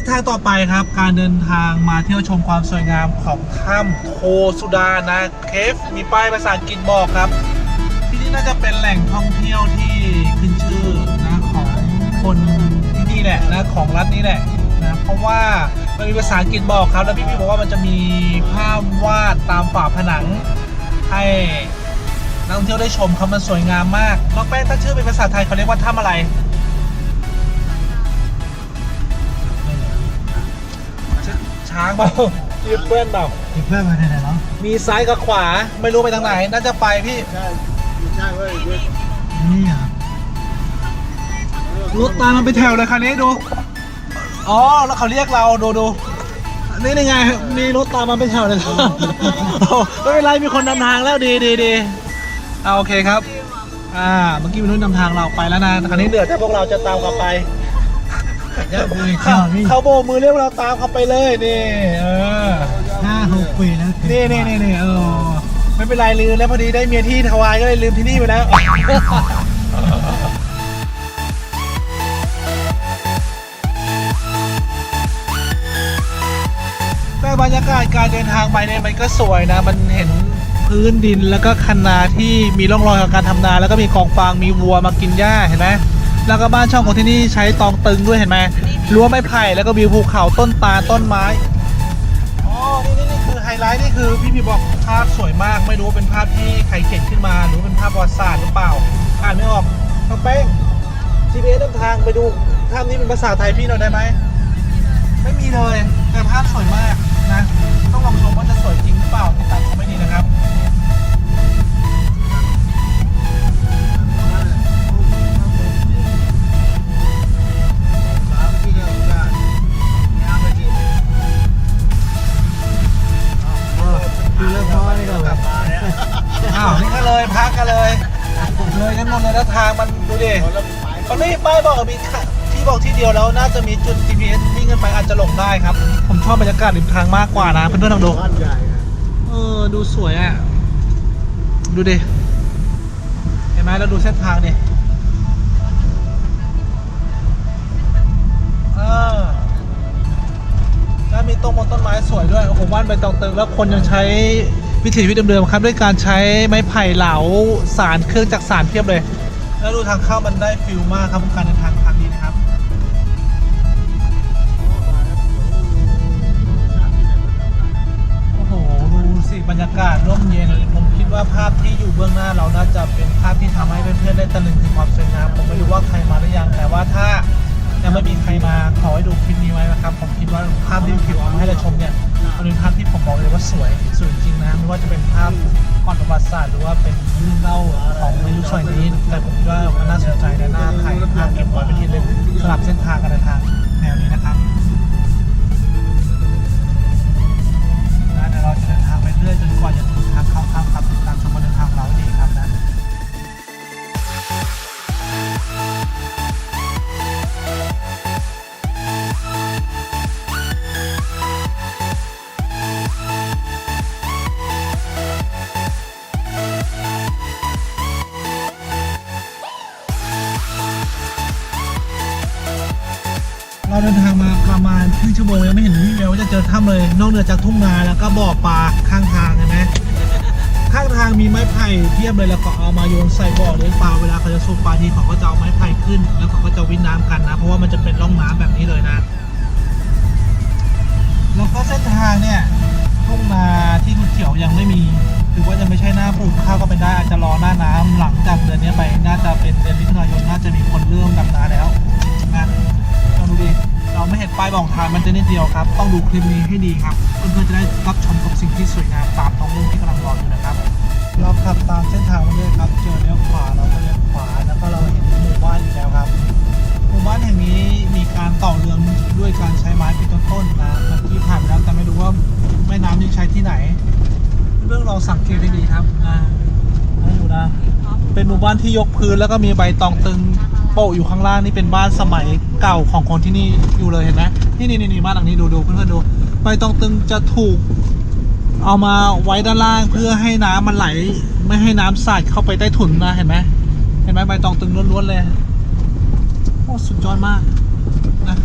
ส้นทางต่อไปครับ การเดินทางมาเที่ยวชมความสวยงามของถ้ำโทสุดานะเคฟมีป้ายภาษาอังกฤษบอกครับ ที่นี่น่าจะเป็นแหล่งท่องเที่ยวที่ขึ้นชื่อนะของคนที่นี่แหละนะของรัฐนี้แหละนะเพราะว่ามันมีภาษาอังกฤษบอกครับ แล้วพี่พี่บอกว่ามันจะมีภาพวาดตามฝาผนังให้นักท่องเที่ยวได้ชมครับมันสวยงามมากน้องแป้งถ้าชื่อเป็นภาษาไทยเขาเรียกว่าถ้ำอะไร ช้างเปล่ายืดเพื่อนเปล่าอีกเพื่อนมาไหนเนาะมีซ้ายกับขวาไม่รู้ไปทางไหน น่าจะไปพี่ใช่ไม่ใช่เว้ยเว้ยนี่อะรถตามมันไปแถวเลยคันนี้ดูอ๋อแล้วเขาเรียกเราดูดูนี่ยังไงมีรถตามมาเป็นแถวเลยครับโอ้ไม่เป็นไรมีคนนำทางแล้วดีดีดีเอาโอเคครับ อ่าเมื่อกี้มีนุ่นนำทางเราไปแล้วนะคันนี้เหลือแต่พวกเราจะตามเขาไป เยอะเลยข้านี่เขาโบกมือเรียกเราตามเขาไปเลยนี่เออห้าหกปีแล้วนี่นี่นี่นี่เออไม่เป็นไรลืมแล้วพอดีได้เมียที่ทวายก็เลยลืมที่นี่ไปแล้วแต่บรรยากาศการเดินทางไปเนี่ยมันก็สวยนะ มันเห็นพื้นดินแล้วก็คันนาที่มีร่องรอยของการทำนา แล้วก็มีกองฟางมีวัวมากินหญ้าเห็นไหม แล้วก็บ้านช่องของที่นี่ใช้ตองตึงด้วยเห็นไหมรั้วไม้ไผ่แล้วก็วิวภูเขาต้นตาลต้นไม้อ๋อนี่นี่นี่คือไฮไลท์นี่คือพี่พีบอกภาพสวยมาก ไม่รู้ว่าเป็นภาพที่ใครเขียนขึ้นมาหรือเป็นภาพประวัติศาสตร์หรือเปล่าอ่านไม่ออกน้องเป้ง GPS นำทางไปดูภาพนี้เป็นภาษาไทยพี่หน่อยได้ไหมไม่มีเลยแต่ภาพสวยมาก ไปมันไม่มีป้ายบอกมีค่ะที่บอกที่เดียวแล้วน่าจะมีจุด GPS วิ่งกันไปอาจจะหลงได้ครับ ผมชอบบรรยากาศริมทางมากกว่านะเพื่อนๆลองดูบ้านใหญ่นะเออดูสวยอะ ดูดิเห็นไหมแล้วดูเส้นทางดิเออแล้วมีต้นมงต้นไม้สวยด้วยโอ้โหบ้านใบตองตึงแล้วคนยังใช้วิถีชีวิตเดิมๆครับ ด้วยการใช้ไม้ไผ่เหลาสารเครื่องจักรสารเพียบเลย แล้วดูทางเข้ามันได้ฟิลมากครับการเดินทางครั้งนี้นะครับโอ้โหดูสิบรรยากาศร่มเย็นผมคิดว่าภาพที่อยู่เบื้องหน้าเราน่าจะเป็นภาพที่ทำให้เพื่อนๆได้ตะลึงถึงความสวยงามผมไม่รู้ว่าใครมาหรือยังแต่ว่าถ้า ยังไม่มีใครมาขอให้ดูคลิปนี้ไว้นะครับ ผมคิดว่าภาพที่คลิปเอามาให้เราชมเนี่ยมันเป็นภาพที่ผมบอกเลยว่าสวยสวยจริงนะไม่ว่าจะเป็นภาพก่อนประวัติศาสตร์หรือว่าเป็นเรื่องเล่าของในยุคสมัยนี้ แต่ผมคิดว่ามันน่าสนใจและน่าถ่ายภาพเก็บไว้เป็นที่ระลึกสำหรับเส้นทางการเดินทางแนวนี้นะครับนะเดี๋ยวเราจะเดินทางไปเรื่อยจนกว่าจะถึงทางเข้าถ้ำครับติดตามชมการเดินทางเราดี เราเดินทางมาประมาณครึ่งชั่วโมงยังไม่เห็นวี่แววว่าจะเจอถ้ำเลย นอกเหนือจากทุ่งนาแล้วก็บ่อปลาข้างทางเห็นไหมข้างทางมีไม้ไผ่เทียบเลยแล้วก็เอามาโยนใส่บ่อเลี้ยงปลาเวลาเขาจะสูบปลาทีเขาก็จะเอาไม้ไผ่ขึ้น แล้วเขาก็จะวิ่งน้ำกันนะ เพราะว่ามันจะเป็นร่องน้ำแบบนี้เลยนะ แล้วก็เส้นทางเนี่ยทุ่งนาที่เขียวยังไม่มีถือว่ายังไม่ใช่หน้าปลูกข้าวก็เป็นได้อาจจะรอหน้าน้ำหลังจากเดือนนี้ไปน่าจะเป็นเดือนมิถุนายนน่าจะมีคนเริ่มดำนาแล้วนะลองดูดิ เราไม่เห็นป้ายบอกทางมันจะนิดเดียวครับ ต้องดูคลิปนี้ให้ดีครับ เพื่อนๆจะได้รับชมกับสิ่งที่สวยงามตามท้องรุ่งที่กำลังรออยู่นะครับ เราขับตามเส้นทางมาเรื่อยครับ เจอเลี้ยวขวาเราก็เลี้ยวขวา แล้วก็เราเห็นหมู่บ้านอีกแล้วครับ หมู่บ้านแห่งนี้มีการต่อเรือด้วยการใช้ไม้เป็นต้นๆนะเมื่อกี้ผ่านไปแล้วแต่ไม่รู้ว่าแม่น้ำยังใช้ที่ไหน เรื่องลองสังเกตให้ดีครับนะให้ดูนะ เป็นหมู่บ้านที่ยกพื้นแล้วก็มีใบตองตึง โปะอยู่ข้างล่างนี่เป็นบ้านสมัยเก่าของคนที่นี่อยู่เลยเห็นไหมนี่นี่นี่บ้านหลังนี้ดูดูเพื่อนๆดูใบตองตึงจะถูกเอามาไว้ด้านล่างเพื่อให้น้ำมันไหล ไม่ให้น้ำสาดเข้าไปใต้ถุนนะเห็นไหมเห็นไหมใบตองตึงล้วนๆเลยโอ้สุดยอดมากนะ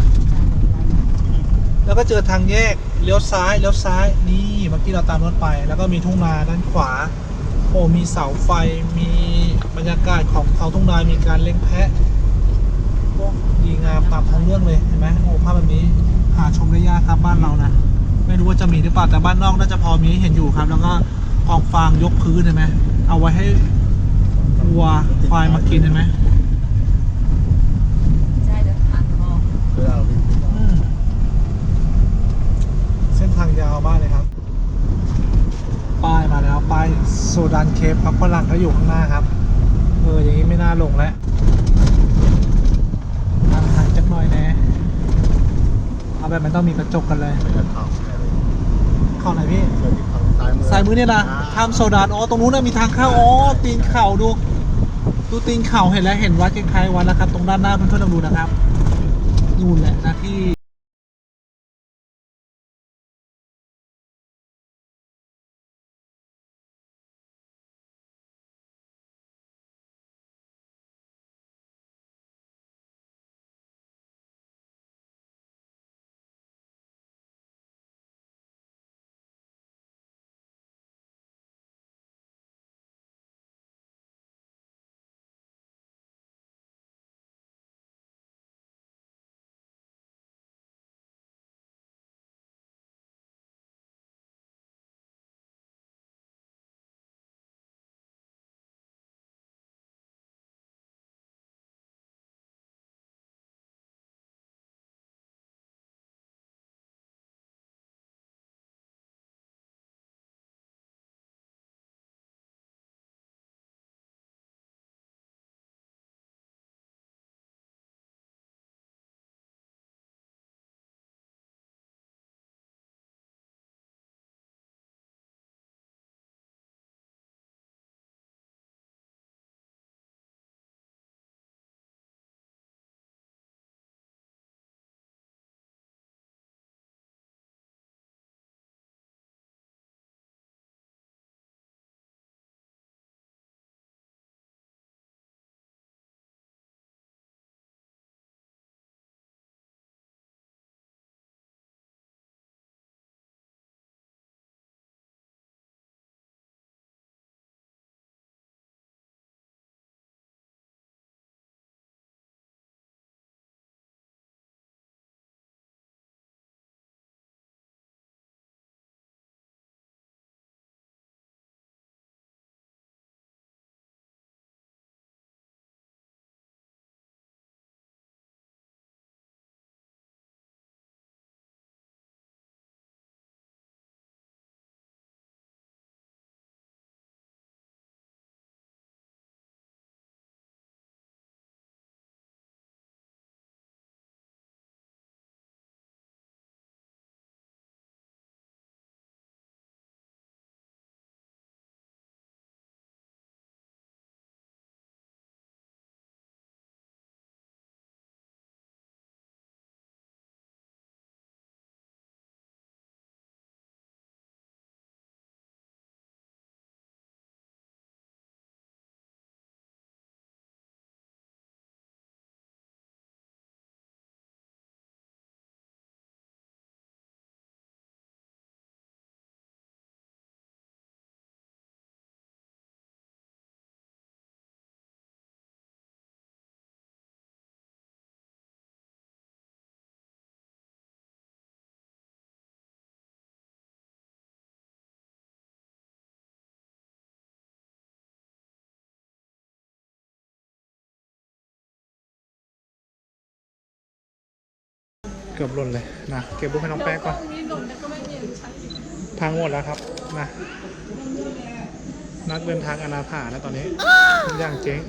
แล้วก็เจอทางแยกเลี้ยวซ้ายเลี้ยวซ้ายนี่เมื่อกี้เราตามรถไป แล้วก็มีทุ่งนาด้านขวาโอ้มีเสาไฟมีบรรยากาศของเขาทุ่งนามีการเลี้ยงแพะ ดีงามตามท้องเรื่องเลยเห็นไหมโอ้ภาพแบบนี้หาชมได้ยากครับบ้านเรานะไม่รู้ว่าจะมีหรือเปล่าแต่บ้านนอกน่าจะพอมีเห็นอยู่ครับ แล้วก็กองฟางยกพื้นเห็นไหมเอาไว้ให้วัวควายมากินเห็นไหมใช่เดือดผ่านคอเส้นทางยาวมากเลยครับ ป้ายมาแล้วป้ายโซดานเคปครับฝรั่งขาอยู่ข้างหน้าครับ เอออย่างนี้ไม่น่าลงแล้ว เอาแบบมันต้องมีกระจกกันเลยข้าไปเลยเข้าไหนพี่สายมือเนี่ยนะข้ามโซดานอ๋อตรงนู้นนะมีทางเข้าอ๋อตีนเข่าดู ดูตีนเข่าเห็นแล้วเห็นวัดคล้ายๆวัดแล้วครับ ตรงด้านหน้าเพื่อนๆลองดูนะครับนู่นแหละนะที่ เกือบหล่นเลยนะเก็บรูปให้น้องแป้งก่อนพังหมดแล้วครับนะนักเดินทางอนาถานะตอนนี้ทุกอย่างเจ๊ง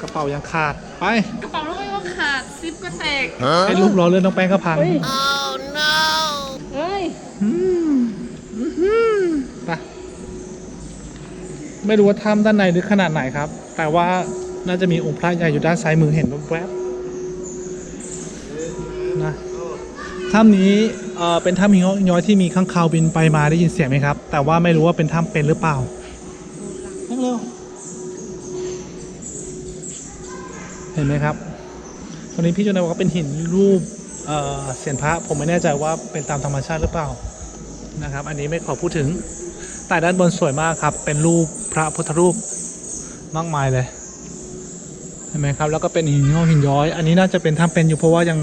กระเป๋ายังขาดไปกระเป๋าลูกไม่ว่าขาดซิปก็แตกให้รูปล้อเลื่อนน้องแป้งก็พังเฮ้ยอืมอื้อหือไปไม่รู้ว่าถ้ำด้านในลึกขนาดไหนครับ แต่ว่าน่าจะมีองค์พระใหญ่อยู่ด้านซ้ายมือเห็นแวบๆ นะถ้ำนี้เป็นถ้ำหินย้อยที่มีข้างคาวบินไปมาได้ยินเสียงไหมครับ แต่ว่าไม่รู้ว่าเป็นถ้ำเป็นหรือเปล่าเร็วเห็นไหมครับตอนนี้พี่จุนายบอกว่าเป็นหินรูปเอ่อเสียนพระผมไม่แน่ใจว่าเป็นตามธรรมชาติหรือเปล่านะครับ อันนี้ไม่ขอพูดถึงแต่ด้านบนสวยมากครับ เป็นรูปพระพุทธรูปมากมายเลยเห็นไหมครับแล้วก็เป็นหินงอกหินย้อย อันนี้น่าจะเป็นถ้ำเป็นอยู่เพราะว่ายัง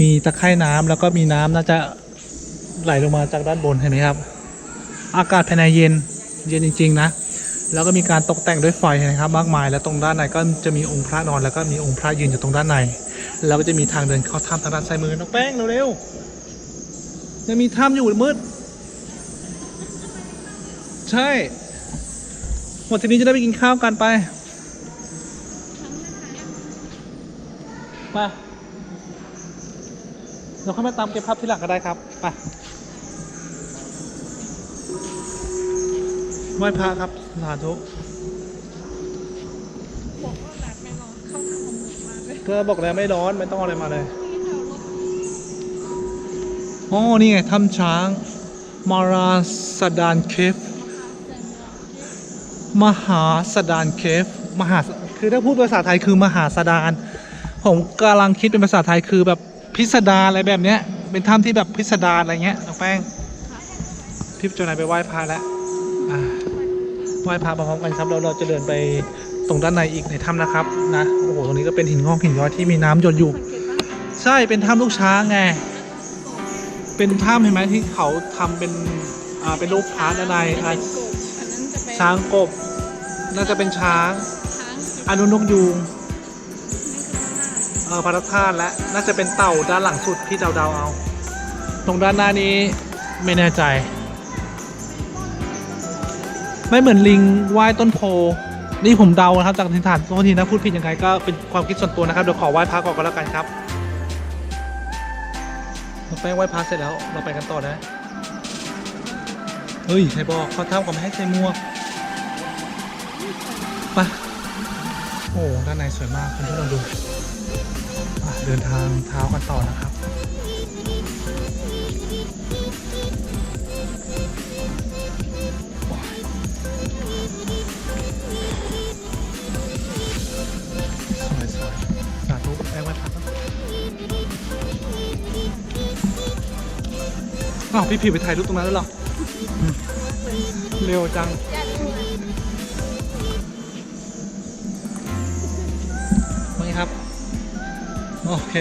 มีตะไคร่น้ำแล้วก็มีน้ำน่าจะไหลลงมาจากด้านบนเห็นไหมครับ อากาศภายในเย็นเย็นจริง ๆ นะ แล้วก็มีการตกแต่งด้วยไฟนะครับ มากมาย แล้วตรงด้านในก็จะมีองค์พระนอน แล้วก็มีองค์พระยืนอยู่ตรงด้านใน แล้วก็จะมีทางเดินเข้าถ้ำทางด้านซ้ายมือน้องแป้งเร็วๆยังมีถ้ำอยู่มืด ใช่หมดทีนี้จะได้ไปกินข้าวกันไปไป เราเข้ามาตามเก็บภาพที่หลังก็ได้ครับไปไหว้พระครับสาธุบอกว่าแบบไม่ร้อนเข้าทางของหมูมาเลยก็บอกแล้วไม่ร้อนไม่ต้องเอาอะไรมาเลยอ๋อนี่ไงถ้ำช้าง มาราสดานเคฟมหาสดานเคฟมหาคือถ้าพูดภาษาไทยคือมหาสดาน ผมกำลังคิดเป็นภาษาไทยคือแบบ พิสดารอะไรแบบเนี้ย เป็นถ้ำที่แบบพิสดารอะไรเงี้ยน้องแป้งพี่เจานายไปไหว้พระแล้วอ่าไหว้พระมาพร้อมกันครับแล้วเราจะเดินไปตรงด้านในอีกในถ้ำนะครับนะโอ้โหตรงนี้ก็เป็นหินงอกหินย้อยที่มีน้ำหยดอยู่สังเกตปะใช่เป็นถ้ำลูกช้างไงเป็นถ้ำเห็นไหมที่เขาทำเป็นอ่าเป็นรูปพระด้านในอะเป็นกบอันนั้นจะเป็นช้างกบ น่าจะเป็นช้างช้างอนุนกยูงนี่คื อพระธาตุเออพระธาตุและน่าจะเป็นเต่าด้านหลังสุดพี่เดาๆเอา ตรงด้านหน้านี้ไม่แน่ใจ ไม่เหมือนลิงว่ายต้นโพนี่ผมเดานะครับจากทินฐานบางทีนะพูดผิดยังไงก็เป็นความคิดส่วนตัวนะครับเดี๋ยวขอไหว้พระก่อนก็แล้วกันครับน้องแป้งไหว้พระเสร็จแล้วเราไปกันต่อนะเฮ้ยใครบอกเขาทำกับไม่ให้ใส่หมวไปโอ้ด้านในสวยมากคุณผู้ชมดู เดินทางเท้ากันต่อนะครับ สวยสวยสาธุแอ้ไว้พักอ้าวพี่ผิวไปถ่ายรูปตรงนั้นแล้วเหรอ เร็วจัง โอเค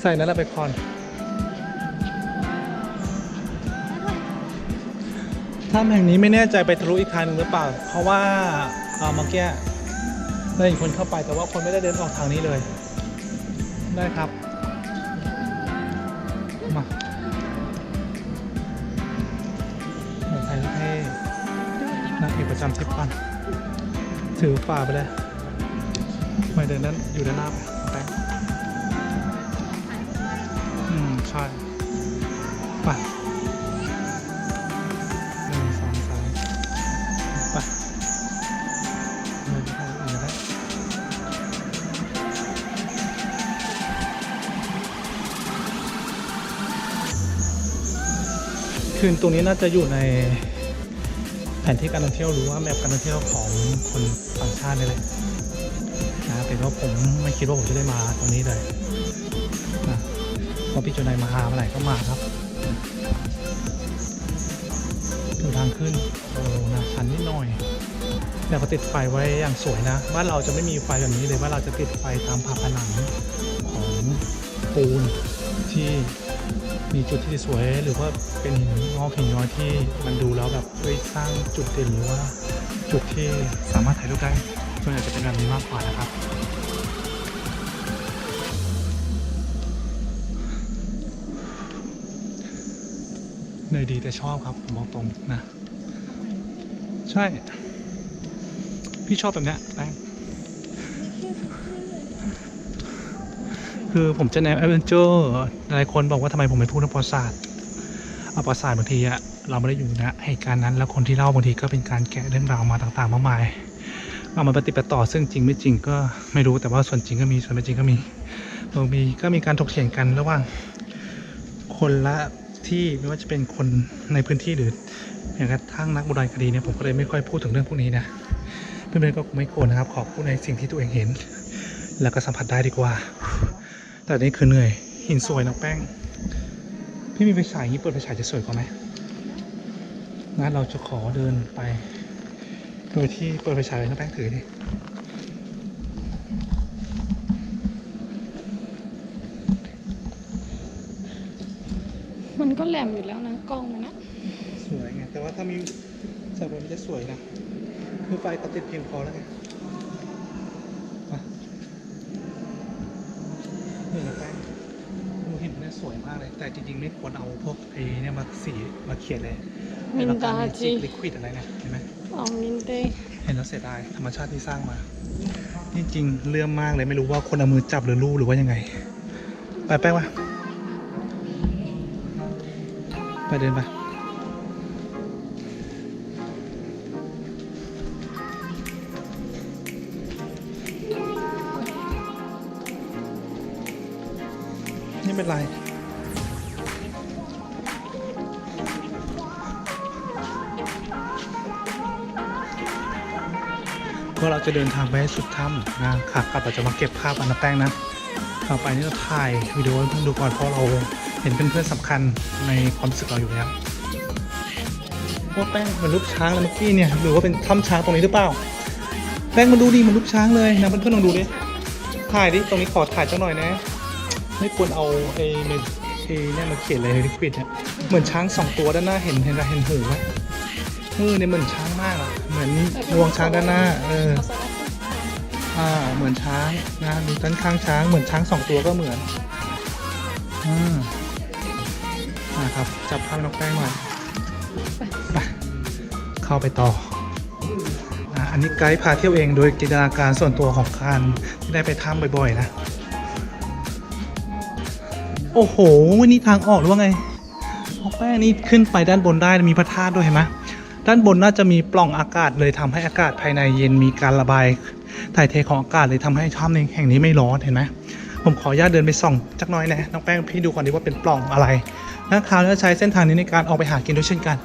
ใส่นั้นแล้วไปคอนถ้ำแห่งนี้ไม่แน่ใจไปทะลุอีกทางหนึงหรือเปล่า เพราะว่าเอ่อเมื่อกี้ได้เห็นคนเข้าไปแต่ว่าคนไม่ได้เดินออกทางนี้เลย ได้ครับ มาเดี๋ยวถ่ายรูปให้นักเอกประจำทริปก่อนถือฝ่าไปเลยไม่เดินนั้นอยู่ด้านหน้าไป คืนตรงนี้น่าจะอยู่ในแผนที่การท่องเที่ยวหรือว่าแมปการท่องเที่ยวของคนต่างชาตินี่แหละนะเป็นเพราะผมไม่คิดว่าผมจะได้มาตรงนี้เลยนะพราะพี่จุนัยมาหาเมื่อไหร่ก็มาครับดูทางขึ้นโอ้นะชันนิดหน่อยแต่ก็ติดไฟไว้อย่างสวยนะบ้านเราจะไม่มีไฟแบบนี้เลยว่าเราจะติดไฟตามผาผนังของปูนที่ มีจุดที่สวยหรือว่าเป็นหินงอกหินย้อยที่มันดูแล้วแบบเฮ้ยสร้างจุดเด่นหรือว่าจุดที่สามารถถ่ายรูปได้ส่วนใหญ่จะเป็นแบบนี้มากกว่านะครับเหนื่อยดีแต่ชอบครับมบอกตรงนะ ใช่ พี่ชอบแบบเนี้ยแป้ง คือผมจะแนวแอดเวนเจอร์หลายคนบอกว่าทำไมผมไม่พูดเรื่องประวัติศาสตร์เอาประวัติศาสตร์บางทีอะเราไม่ได้อยู่นะเหตุการณ์นั้น แล้วคนที่เล่าบางทีก็เป็นการแกะเรื่องราวมาต่างๆมากมายเอามาปฏิบัติต่อซึ่งจริงไม่จริงก็ไม่รู้แต่ว่าส่วนจริงก็มีส่วนไม่จริงก็มีบางทีก็มีการถกเถียงกันระหว่างคนละที่ไม่ว่าจะเป็นคนในพื้นที่หรืออย่างกระทั่งนักโบราณคดีเนี่ยผมก็เลยไม่ค่อยพูดถึงเรื่องพวกนี้นะเพื่อนๆก็คงไม่โกรธนะครับ ขอพูดในสิ่งที่ตัวเองเห็น แล้วก็สัมผัสได้ดีกว่า แต่อันนี่คือเหนื่อย หินสวยนะแป้ง พี่มีไฟฉายอย่างนี้เปิดไฟฉายจะสวยกว่าไหมงั้นเราจะขอเดินไป โดยที่เปิดไฟฉายเลยนะแป้งถือดิมันก็แหลมอยู่แล้วนะกล้องมันนะ สวยไง แต่ว่าถ้ามีแสงไฟมันจะสวยนะคือไฟเขาติดเพียงพอแล้วไงมานี่นะแป้งดูหินเนี่ยสวยมากเลย แต่จริงๆไม่ควรเอาพวกไอ้เนี่ยมาสีมาเขียนเลยมินดาจีลิควิดอะไรเนี่ยเห็นไหมเอามินเตเห็นแล้วเสียดายธรรมชาติที่สร้างมาจริงๆเลื่อมมากเลยไม่รู้ว่าคนเอามือจับหรือลูบหรือว่ายังไง ไปแป้งวะไปเดินไป ก็เราจะเดินทางไปให้สุดถ้ำนะขากลับเราจะมาเก็บภาพอันนะแป้งนะต่อไปนี่เราถ่ายวิดีโอให้เพื่อนดูก่อนเพราะเราเห็นเพื่อนๆสำคัญในความรู้สึกเราอยู่แล้วว่าแป้งเหมือนรูปช้างเลยเมื่อกี้เนี่ยหรือว่าเป็นถ้ำช้างตรงนี้หรือเปล่า แป้งมาดูดิเหมันรูปช้างเลยนะเพื่อนๆลองดูดิถ่ายดิตรงนี้ขอถ่ายเจังหน่อยนะ ไม่ควรเอาไอ้เมไอ้เนี่ยมาเขียนเลยลิควิดเนี่ยเหมือนช้างสองตัวด้านหน้าเห็นเห็นเห็นหูไหมเออเนี่ยเหมือนช้างมากอะ อนงวงช้างด้านหน้า เออ อ่า เหมือนช้างนะดูด้นข้างช้าง เหมือนช้างสองตัวก็เหมือน อ่าอ่าครับ จับภาพน้องแป้งหน่อยไปเข้าไปต่อ อ่า อันนี้ไกด์พาเที่ยวเองโดยจินตนาการส่วนตัวของการที่ได้ไปถ้ำบ่อยๆนะ โอ้โห นี่ทางออกหรือว่าไงน้องแป้งนี่ขึ้นไปด้านบนได้ มีพระธาตุด้วยเห็นไหม ด้านบนน่าจะมีปล่องอากาศเลยทำให้อากาศภายในเย็นมีการระบายถ่ายเทของอากาศเลยทำให้ถ้ำแห่งนี้ไม่ร้อนเห็นไหมผมขออนุญาตเดินไปส่องจักน้อยนะน้องแป้งพี่ดูก่อนดีว่าเป็นปล่องอะไรนะคราวนี้ใช้เส้นทางนี้ในการออกไปหากินด้วยเช่นกัน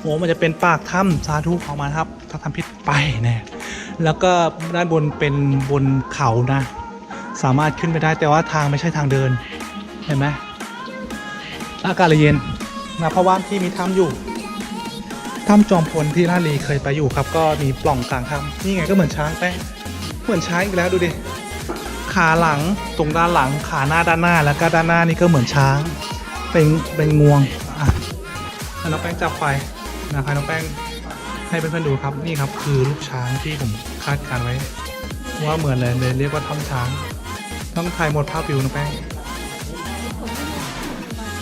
โอ้มันจะเป็นปากถ้ำสาธุของมันครับถ้าทำผิดไปน่แล้วก็ด้านบนเป็นบนเขานะ สามารถขึ้นไปได้แต่ว่าทางไม่ใช่ทางเดินเห็นไหมอากาศเยเย็นนะเพราะว่าที่มีถ้ำอยู่ ถ้ำจอมพลที่ลาดลีเคยไปอยู่ครับ ก็มีปล่องกลางถ้ำนี่ไงก็เหมือนช้างแป้งเหมือนช้างอีกแล้วดูดิขาหลังตรงด้านหลังขาหน้าด้านหน้าแล้วก็ด้านหน้านี่ก็เหมือนช้าง เป็นเป็นงวงอะน้องแป้งจับไฟนะครับน้องแป้งให้เพื่อนๆดูครับนี่ครับคือลูกช้างที่ผมคาดการไว้ ว่าเหมือนเลยเลยเรียกว่าถ้ำช้าง ต้องถ่ายหมดภาพวิวน้องแป้ง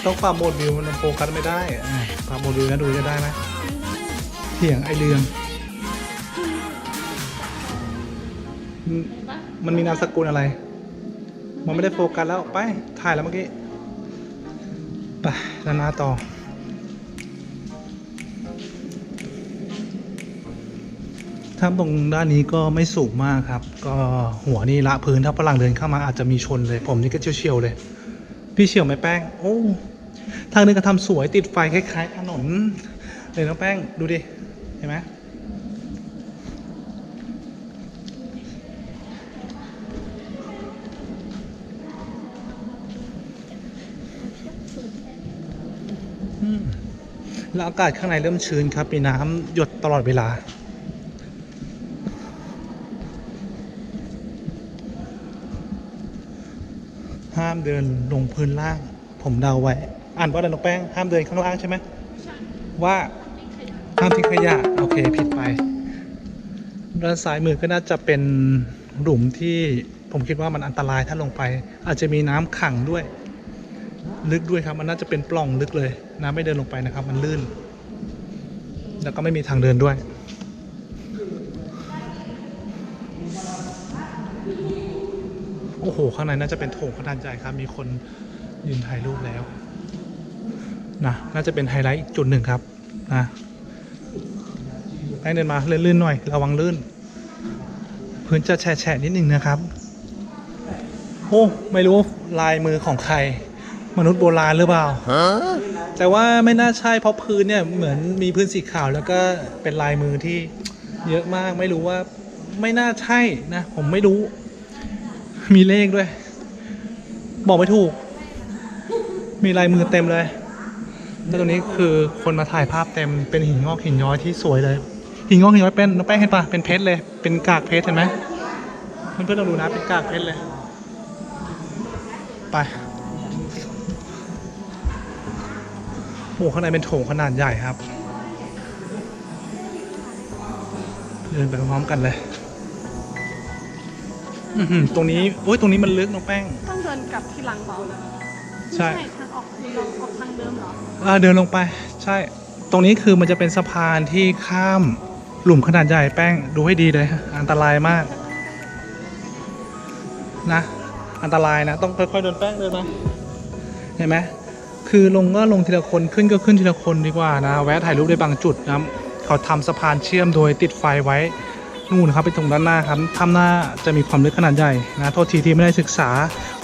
ต้องปรับโหมดวิวมันโฟกัสไม่ได้ปรับโหมดวิวนะดูจะได้ไหม เถียงไอเรือง มันมีนามสกุลอะไร มันไม่ได้โฟกัสแล้วไปถ่ายแล้วเมื่อกี้ ไปด้านหน้าต่อ ถ้าตรงด้านนี้ก็ไม่สูงมากครับ ก็หัวนี่ละพื้นถ้าฝรั่งเดินเข้ามาอาจจะมีชนเลย ผมนี่ก็เฉียวๆเลย พี่เฉียวไหมแป้ง โอ้ทางนึงก็ทำสวยติดไฟคล้ายๆถนนเลยน้องแป้ง ดูดิ เห็นไหมแล้วอากาศข้างในเริ่มชื้นครับ มีน้ำหยดตลอดเวลา ห้ามเดินลงพื้นล่าง ผมเดาไว้ อ่านว่าอะไรน้องแป้ง ห้ามเดินข้างล่างใช่ไหม ว่าามทิ้งขยะโอเคผิดไป ด้านซ้ายมือก็น่าจะเป็นหลุมที่ผมคิดว่ามันอันตรายถ้าลงไป อาจจะมีน้ำขังด้วย ลึกด้วยครับ มันน่าจะเป็นปล่องลึกเลย น้ำไม่เดินลงไปนะครับ มันลื่น แล้วก็ไม่มีทางเดินด้วยโอ้โห ข้างในน่าจะเป็นโถงขนาดใหญ่ครับ มีคนยืนถ่ายรูปแล้ว นะ น่าจะเป็นไฮไลท์อีกจุดหนึ่งครับ นะ ให้เดินมาลื่นๆหน่อย ระวังลื่น พื้นจะแฉะนิดนึงนะครับ โอ้ไม่รู้ลายมือของใคร มนุษย์โบราณหรือเปล่าแต่ว่าไม่น่าใช่เพราะพื้นเนี่ยเหมือนมีพื้นสีขาวแล้วก็เป็นลายมือที่เยอะมากไม่รู้ว่าไม่น่าใช่นะ ผมไม่รู้ มีเลขด้วย บอกไม่ถูก มีลายมือเต็มเลยแล้วตรงนี้คือคนมาถ่ายภาพเต็มเป็นหินงอกหินย้อยที่สวยเลย หินงอกหินย้อยเป็นน้องแป้งเห็นปะเป็นเพชรเลย เป็นกากเพชรเห็นไหมเพื่อนๆลองดูนะ เป็นกากเพชรเลย ไป โอ้ข้างในเป็นโถงขนาดใหญ่ครับ เดินไปพร้อมๆกันเลยอือหือตรงนี้โอ้ยตรงนี้มันลึกน้องแป้ง ต้องเดินกลับที่หลังเหรอใช่ไม่ทางออกคือเราออกทางเดิมเหรออ่าเดินลงไป ใช่ ตรงนี้คือมันจะเป็นสะพานที่ข้าม หลุมขนาดใหญ่แป้งดูให้ดีเลย อันตรายมาก นะ อันตรายนะ ต้องค่อยๆเดินแป้งเดินมาเห็นไหมคือลงก็ลงทีละคนขึ้นก็ขึ้นทีละคนดีกว่านะ แวะถ่ายรูปได้บางจุดนะเขาทำสะพานเชื่อมโดยติดไฟไว้นู่นครับไปตรงด้านหน้าครับถ้ำหน้าจะมีความลึกขนาดใหญ่นะโทษทีที่ไม่ได้ศึกษา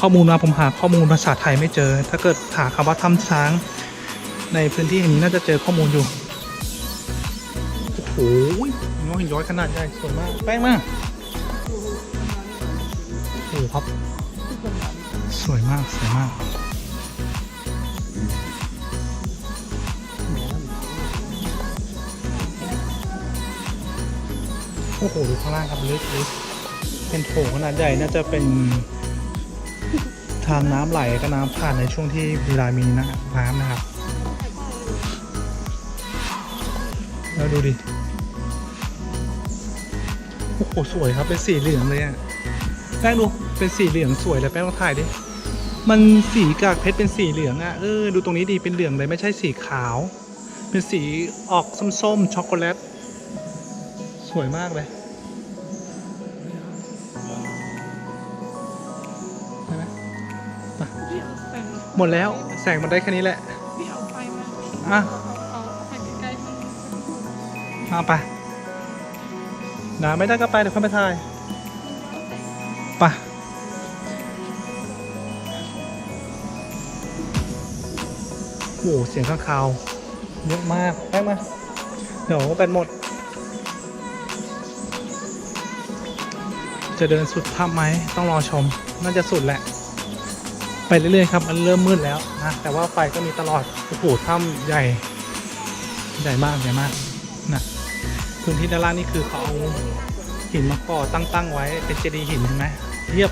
ข้อมูลมาผมหาข้อมูลภาษาไทยไม่เจอ ถ้าเกิดหาคำว่าถ้ำช้าง ในพื้นที่แห่งนี้น่าจะเจอข้อมูลอยู่ โอ้โหน้องหินย้อยขนาดใหญ่สวยมาก แป้งมากโอ้โหครับ สวยมาก สวยมากโอ้โหดูข้างล่างครับลึกลึกเป็นโถงขนาดใหญ่น่าจะเป็นทางน้ำไหลก็น้ำผ่านในช่วงที่เวลามีนะน้ำนะครับ แล้วดูดิโอ้โหสวยครับเป็นสีเหลืองเลยอะแป้งดูเป็นสีเหลืองสวยเลยแป้งลองถ่ายดิมันสีกากเพชรเป็นสีเหลืองอะเออดูตรงนี้ดีเป็นเหลืองเลยไม่ใช่สีขาว เป็นสีออกส้มๆช็อกโกแลตสวยมากเลยเห็นไหมพี่เอาแสงหมดแล้วแสงมันได้แค่นี้แหละพี่เอาไฟมาอะเอาเอาไปใกล้ๆมันเอาไป นะไม่ได้ก็ไปเดี๋ยวค่อยไปถ่ายไปโอ้โหเสียงข้างคาวเยอะมากแป๊บมาเดี๋ยวแบตหมด จะเดินสุดถ้ำไหมต้องรอชม น่าจะสุดแหละ ไปเรื่อยๆครับ มันเริ่มมืดแล้วนะ แต่ว่าไฟก็มีตลอดโอ้โหถ้ำใหญ่ ใหญ่มากใหญ่มากนะ พื้นที่ด้านล่างนี่คือเขาเอาหินมาก่อตั้งๆไว้เป็นเจดีย์หินเห็นไหมเรียบ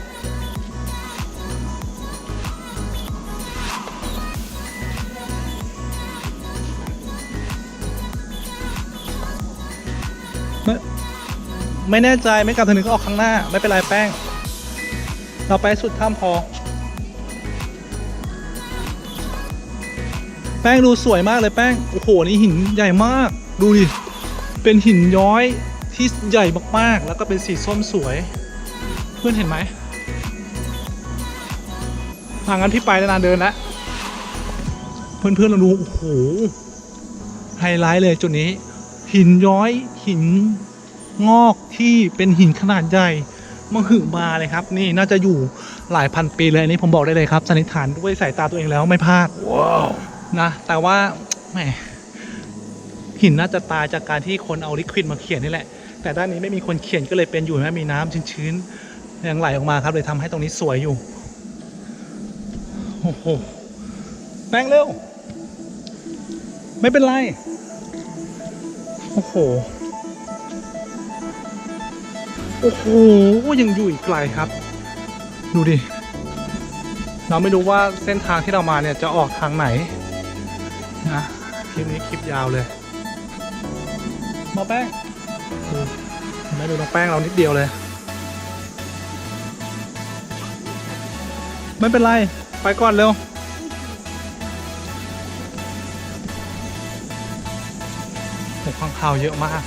ไม่ไม่แน่ใจไม่กลับถึงนึงก็ออกข้างหน้า ไม่เป็นไรแป้ง เราไปสุดถ้ำพอ แป้งดูสวยมากเลยแป้ง โอ้โห นี่หินใหญ่มาก ดูดิ เป็นหินย้อยที่ใหญ่มากๆ แล้วก็เป็นสีส้มสวย เพื่อนเห็นไหมทางนั้นพี่ไปแล้วนานเดินแล้วเพื่อนๆเราดูโอ้โหไฮไลท์เลยจุดนี้ หินย้อยหินงอกที่เป็นหินขนาดใหญ่มหึมาเลยครับ นี่น่าจะอยู่หลายพันปีเลยอันนี้ผมบอกได้เลยครับสันนิษฐานด้วยสายตาตัวเองแล้วไม่พลาดนะแต่ว่าแหม หินน่าจะตายจากการที่คนเอาลิควิดมาเขียนนี่แหละ แต่ด้านนี้ไม่มีคนเขียนก็เลยเป็นอยู่นะมีน้ำชื้นๆยังไหลออกมาครับเลยทำให้ตรงนี้สวยอยู่โอ้โหแป้งเร็ว ไม่เป็นไร โอ้โห โอ้โห ยังอยู่อีกไกลครับ ดูดิ เราไม่รู้ว่าเส้นทางที่เรามาเนี่ยจะออกทางไหนนะคลิปนี้คลิปยาวเลย หมาแป้งดูไม่ดูน้องแป้งเรานิดเดียวเลย ไม่เป็นไร ไปก่อนเร็ว หกข้างข่าวเยอะมาก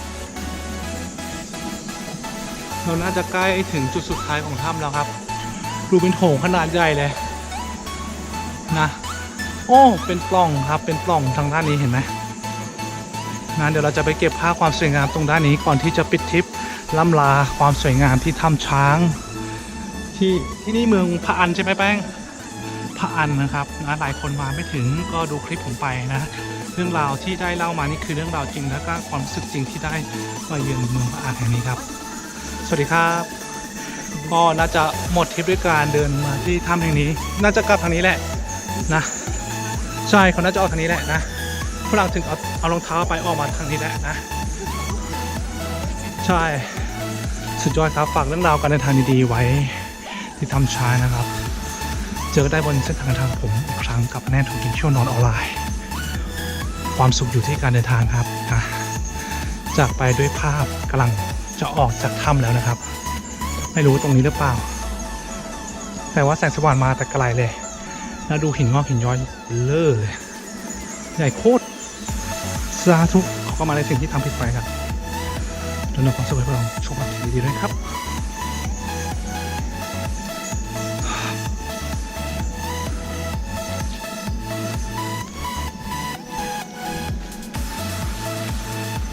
เราน่าจะใกล้ถึงจุดสุดท้ายของถ้ำแล้วครับ ดูเป็นโถงขนาดใหญ่เลยนะ โอ้ เป็นปล่องครับ เป็นปล่องทางด้านนี้เห็นไหม งั้นเดี๋ยวเราจะไปเก็บภาพความสวยงามตรงด้านนี้ก่อนที่จะปิดทริปล่ำลาความสวยงามที่ถ้ำช้าง ที่ที่นี่เมืองพะอันใช่ไหมแป้งพะอันนะครับนะหลายคนมาไม่ถึงก็ดูคลิปผมไปนะ เรื่องราวที่ได้เล่ามานี่คือเรื่องราวจริงแล้วก็ความรู้สึกจริงที่ได้มาเยือนเมืองพะอันแห่งนี้ครับ สวัสดีครับก็น่าจะหมดทริปด้วยการเดินมาที่ถ้ำแห่งนี้ น่าจะกลับทางนี้แหละนะ ใช่เขาน่าจะออกทางนี้แหละนะ ฝรั่งถึงเอาเอารองเท้าไปออกมาทางนี้แหละนะ ใช่ สุดยอดครับฝากเรื่องราวการเดินทางดีๆไว้ที่ทำช้านะครับ เจอกันได้บนเส้นทางการเดินทางผมอีกครั้งกับแน่นของกินเที่ยวนอนออนไลน์ ความสุขอยู่ที่การเดินทางครับนะจากไปด้วยภาพกำลังจะออกจากถ้ำแล้วนะครับ ไม่รู้ตรงนี้หรือเปล่า แต่ว่าแสงสว่างมาแต่ไกลเลย แล้วดูหินงอกหินย้อยเลอเลยใหญ่โคตร สาธุขอเข้ามาในสิ่งที่ทำผิดไปครับดนความสุขให้พวกเราโชคดีดีด้วยครับ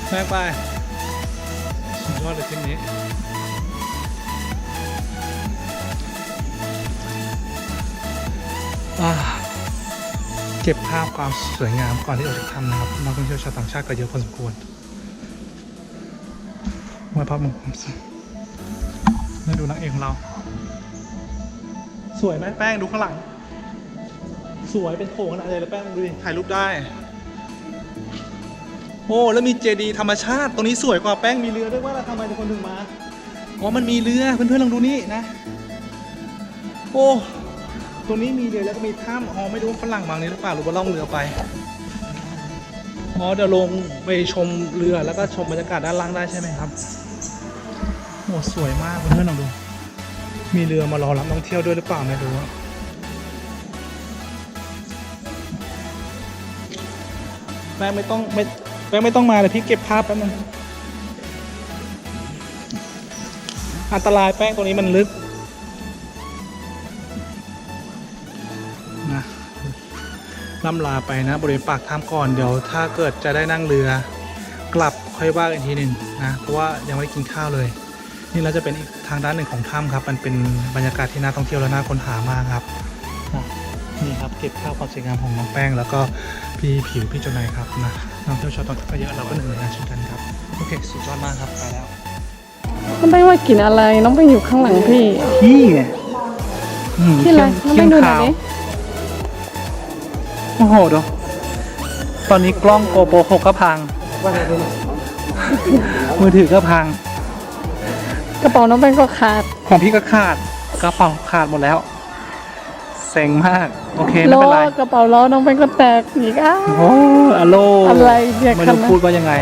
แม่งไปสุดยอดเลยทริปนี้อ่า เก็บภาพความสวยงามก่อนที่ออกจากถ้ำนะครับนักท่องเที่ยวชาวต่างชาติก็เยอะพอสมควรมาพักมึงมาดูนางเอกของเรา สวยไหมแป้งดูข้างหลัง สวยเป็นโถงขนาดใหญ่เลยแป้งดูดิถ่ายรูปได้ โอ้แล้วมีเจดีย์ธรรมชาติ ตรงนี้สวยกว่าแป้งมีเรือด้วยว่าเราทำไมทุกคนถึงมาอ๋อมันมีเรือเพื่อนๆลองดูนี่นะ โอ้ รงนี้มีเรือแล้วก็มีถ้ำอ๋อไม่รู้ฝรั่งบางนี้หรือเปล่าหรือว่าล่องเรือไปอ๋อเดี๋ยวลงไปชมเรือแล้วก็ชมบรรยากาศด้านล่างได้ใช่ไหมครับโอ้สวยมากเพื่อนๆลองดู มีเรือมารอรับนักท่องเที่ยวด้วยหรือเปล่าไม่รู้แม่ไม่ต้องไม่แม่ไม่ต้องมาเลยพี่เก็บภาพแป๊บนึงอันตรายแป้งตรงนี้มันลึก ล่ำลาไปนะบริเวณปากถ้ำก่อนเดี๋ยวถ้าเกิดจะได้นั่งเรือกลับค่อยว่ากันอีกทีหนึ่งนะเพราะว่ายังไม่ได้กินข้าวเลย นี่เราจะเป็นอีกทางด้านหนึ่งของถ้ำครับ มันเป็นบรรยากาศที่น่าท่องเที่ยวและน่าค้นหามากครับนะนี่ครับเก็บภาพความสวยงามของน้องแป้ง แล้วก็พี่ผิวพี่เจานายครับนะนักท่องเที่ยวชาวต่างชาติก็เยอะเราก็หนึ่งในนั้นเช่นกันครับโอเคสุดยอดมากครับไปแล้วน้องแป้งว่ากินอะไรน้องแป้งอยู่ข้างหลังพี่พี่กินอะไรน้องแป้งดูหน่อยดิ โอ้โหดูตอนนี้กล้องโกโปรหกก็พัง มือถือก็พัง กระเป๋าน้องแป้งก็ขาด ของพี่ก็ขาด กระเป๋าขาดหมดแล้ว เซ็งมาก โอเค ไม่ล้อเป็นไร กระเป๋าล้อน้องแป้งก็แตกอีกอ้าวโอ้อะโลอะไรเนี่ยไม่ขรู้นาดพูดว่ายังไง